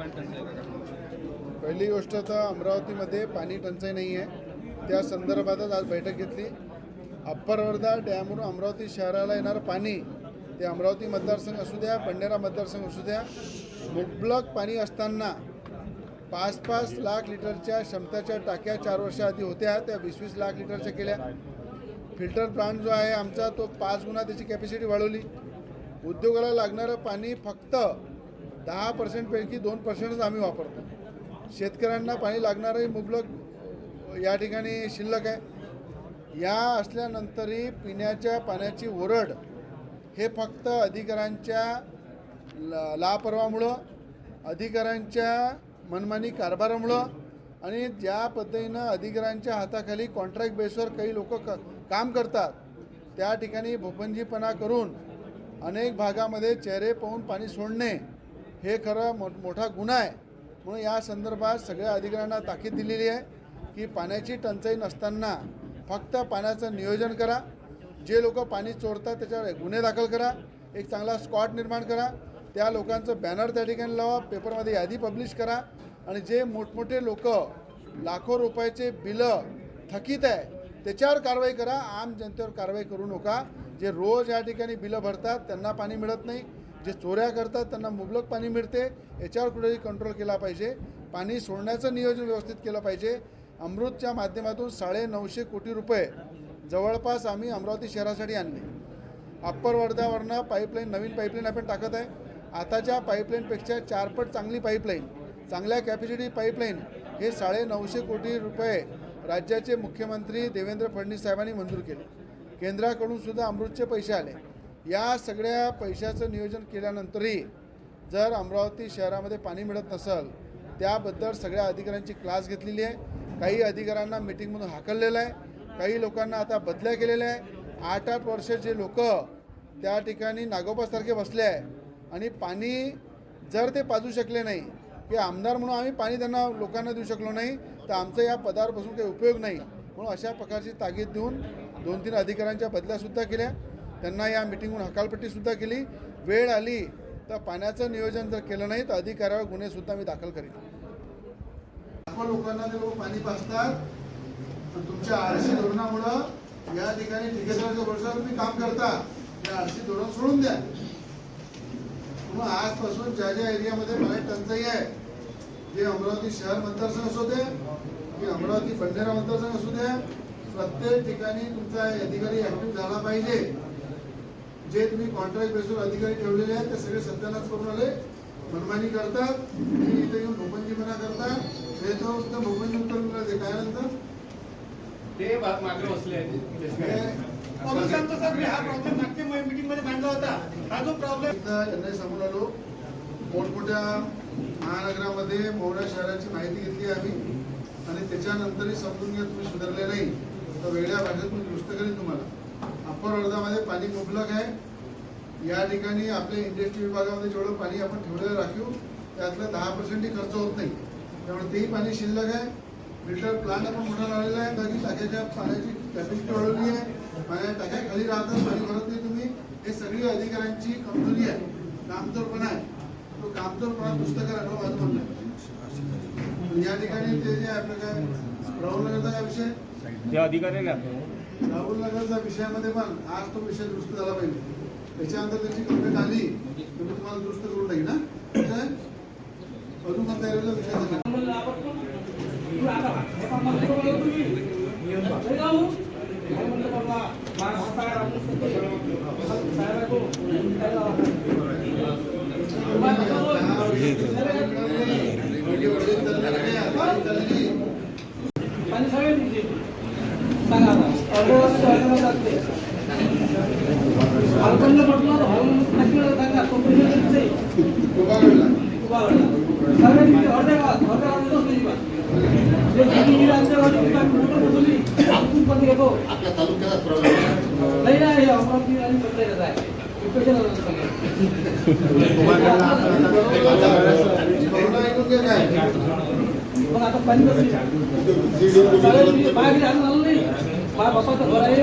पाणी टंचाई पहिली गोष्ट तर अमरावतीमध्ये पाणी टंचाई नाही आहे. त्या संदर्भातच आज बैठक घेतली. अप्पर वर्धा डॅमवरून अमरावती शहराला येणारं पाणी ते अमरावती मतदारसंघ असू द्या बंडेरा मतदारसंघ असू द्या मुबलक पाणी असताना पाच पाच लाख लिटरच्या क्षमताच्या टाक्या चार वर्षाआधी होत्या त्या वीस वीस लाख लिटरच्या केल्या. फिल्टर प्लांट जो आहे आमचा तो पाच गुणा त्याची कॅपॅसिटी वाढवली. उद्योगाला लागणारं पाणी फक्त दहा पर्सेंटपैकी दोन पर्सेंटच आम्ही वापरतो. शेतकऱ्यांना पाणी लागणारही मुबलक या ठिकाणी शिल्लक आहे. या असल्यानंतरही पिण्याच्या पाण्याची ओरड हे फक्त अधिकाऱ्यांच्या लापरवामुळं अधिकाऱ्यांच्या मनमानी कारभारामुळं आणि ज्या पद्धतीनं अधिकाऱ्यांच्या हाताखाली कॉन्ट्रॅक्ट बेसवर काही लोक क काम करतात त्या ठिकाणी भोपंजीपणा करून अनेक भागामध्ये चेहरे पाहून पाणी सोडणे हे खरं मो मोठा गुन्हा आहे. म्हणून या संदर्भात सगळ्या अधिकाऱ्यांना ताकीद दिलेली आहे की पाण्याची टंचाई नसताना फक्त पाण्याचं नियोजन करा. जे लोक पाणी चोरतात त्याच्यावर गुन्हे दाखल करा. एक चांगला स्कॉट निर्माण करा. त्या लोकांचं बॅनर त्या ठिकाणी लावा पेपरमध्ये यादी पब्लिश करा. आणि जे मोठमोठे लोक लाखो रुपयाचे बिलं थकीत आहे त्याच्यावर कारवाई करा. आम जनतेवर कारवाई करू नका. जे रोज या ठिकाणी बिलं भरतात त्यांना पाणी मिळत नाही. जे चोऱ्या करतात त्यांना मुबलक पाणी मिळते. याच्यावर कुठेही कंट्रोल केला पाहिजे. पाणी सोडण्याचं नियोजन व्यवस्थित केलं पाहिजे. अमृतच्या माध्यमातून साडे नऊशे कोटी रुपये जवळपास आम्ही अमरावती शहरासाठी आणले. अप्पर वर्ध्यावरनं पाईपलाईन नवीन पाईपलाईन आपण टाकत आहे. आताच्या पाईपलाईनपेक्षा चारपट चांगली पाईपलाईन चांगल्या कॅपॅसिटी पाईपलाईन हे साडे नऊशे कोटी रुपये राज्याचे मुख्यमंत्री देवेंद्र फडणवीस साहेबांनी मंजूर केले. केंद्राकडून सुद्धा अमृतचे पैसे आले. या सगळ्या पैशाचं नियोजन केल्यानंतरही जर अमरावती शहरामध्ये पाणी मिळत नसेल त्याबद्दल सगळ्या अधिकाऱ्यांची क्लास घेतलेली आहे. काही अधिकाऱ्यांना मिटिंगमधून हाकललेलं आहे. काही लोकांना आता बदल्या केलेल्या आहे. आठ आठ वर्ष जे लोक त्या ठिकाणी नागोबासारखे बसले आहे. आणि पाणी जर ते पाजू शकले नाही की आमदार म्हणून आम्ही पाणी त्यांना लोकांना देऊ शकलो नाही तर आमचं या पदावर बसून काही उपयोग नाही. म्हणून अशा प्रकारची ताकीद देऊन दोन तीन अधिकाऱ्यांच्या बदल्यासुद्धा केल्या. त्यांना या मिटिंगहून हकालपट्टीसुद्धा केली. वेळ आली तर पाण्याचं नियोजन जर केलं नाही तर अधिकाऱ्यावर गुन्हेसुद्धा मी दाखल करेन. लाखो लोकांना ते लोक पाणी पाजतात. पण तुमच्या आळशी धोरणामुळं या ठिकाणी ठेकेदाराच्या वर्षावर तुम्ही काम करता. त्या आळशी धोरण सोडून द्या. म्हणून आजपासून ज्या ज्या एरियामध्ये पाणी टंचाई आहे जे अमरावती शहर मतदारसंघ असू दे की अमरावती बंडेरा मतदारसंघ असू द्या प्रत्येक ठिकाणी तुमचा अधिकारी ऍक्टिव्ह झाला पाहिजे. जे तुम्ही कॉन्ट्रॅक्ट बेसवर अधिकारी ठेवलेले आहेत ते सगळे सत्यानाश करून आले. मनमानी करतात. आणि इथे येऊन भोपंजीपणा करतात. हे तो फक्त भोपंजी उत्तर मिळते काय नंतर ते मागे बसले आहेत. पोलिसांचा सर मी हा प्रॉब्लेम मागच्या मीटिंगमध्ये मांडला होता. हा जो प्रॉब्लेम इथं यांना सांगून आलो. मोठमोठ्या महानगरामध्ये मोहऱ्या शहराची माहिती घेतली आम्ही. आणि त्याच्यानंतरही समजून घ्या तुम्ही सुधारले नाही. तर वेगळ्या भाषेत मी दुरुस्त करेन तुम्हाला. अप्पर वर्धामध्ये पाणी मुबलक आहे. या ठिकाणी आपल्या इंडस्ट्री विभागामध्ये जेवढं पाणी आपण ठेवलेलं राखीव त्यातलं दहा पर्सेंटही खर्च होत नाही. त्यामुळे तेही पाणी शिल्लक आहे. फिल्टर प्लांट आपण मोठा लावलेला आहे तरी टाक्याच्या पाण्याची कॅपॅसिटी वाढवली आहे. पाण्या टाक्या खाली राहतात पाणी भरत नाही तुम्ही. हे सगळी अधिकाऱ्यांची कमजोरी आहे. कामचोरपणा आहे. तो कामचोरपणा दुरुस्त करायला माझं म्हणणं आहे. या ठिकाणी ते जे आपलं काय प्रॉब्लेम नगरचा काय विषय? ते अधिकारी राहुल नगरच्या विषयामध्ये पण आज तो विषय दुरुस्त झाला पाहिजे. त्याच्यानंतर त्याची कंप्लेंट आली तर मी तुम्हाला दुरुस्त करून टाकीन ना ठीक अजून कोणता एरियाला विषय झाला. आपल्या तालुक्याचा प्रॉब्लेम नाही नाही अमरावती आणि पंचायत आहे. आता माझ्या बापाचं घर आहे